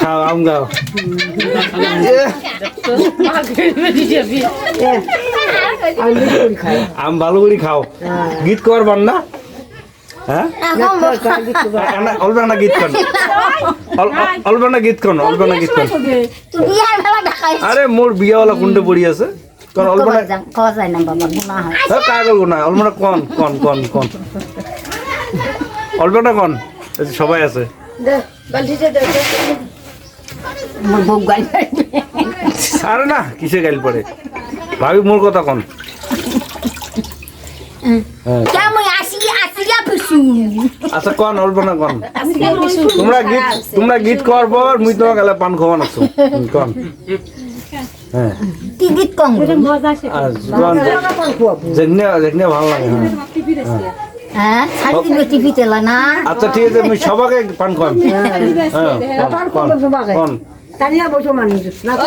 খাও আম খাও আমি ভালো করে খাও গীত করবার না হ্যাঁ না, অল্প না গীত কর অল- অল- অল্প না গীত কর অল্প গীত কর বিয়াওয়ালা কুন্ডে পড়ি আছে কোন অল্প না খাওয়া যায় না বাবা গুণা হ্যাঁ কাগল না অল্প কন কন কন কন কন সবাই আছে আরে না কিসে গাইল পড়ে? ভাবি মোর কথা কন। হ্যাঁ কেমন আসি আসিয়া আচ্ছা কন অল্প না কন? তোমরা গীত তোমরা গীত কর পর মুই তোমার গেলে পান খাওয়ান আছো। কন। হ্যাঁ। কি গীত কম? আর কন। যেখানে যেখানে ভালো লাগে হ্যাঁ। হ্যাঁ? আচ্ছা ঠিক আছে মুই সবাকে পান খাওয়ান হ্যাঁ। কন তানিয়া বসো মানুষ না তো?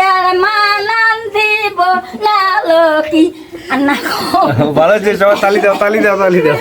শীতের মানান দিব না লোকি আন্না ভালো হচ্ছে সবাই তালি দাও। তালি দাও তালি দাও।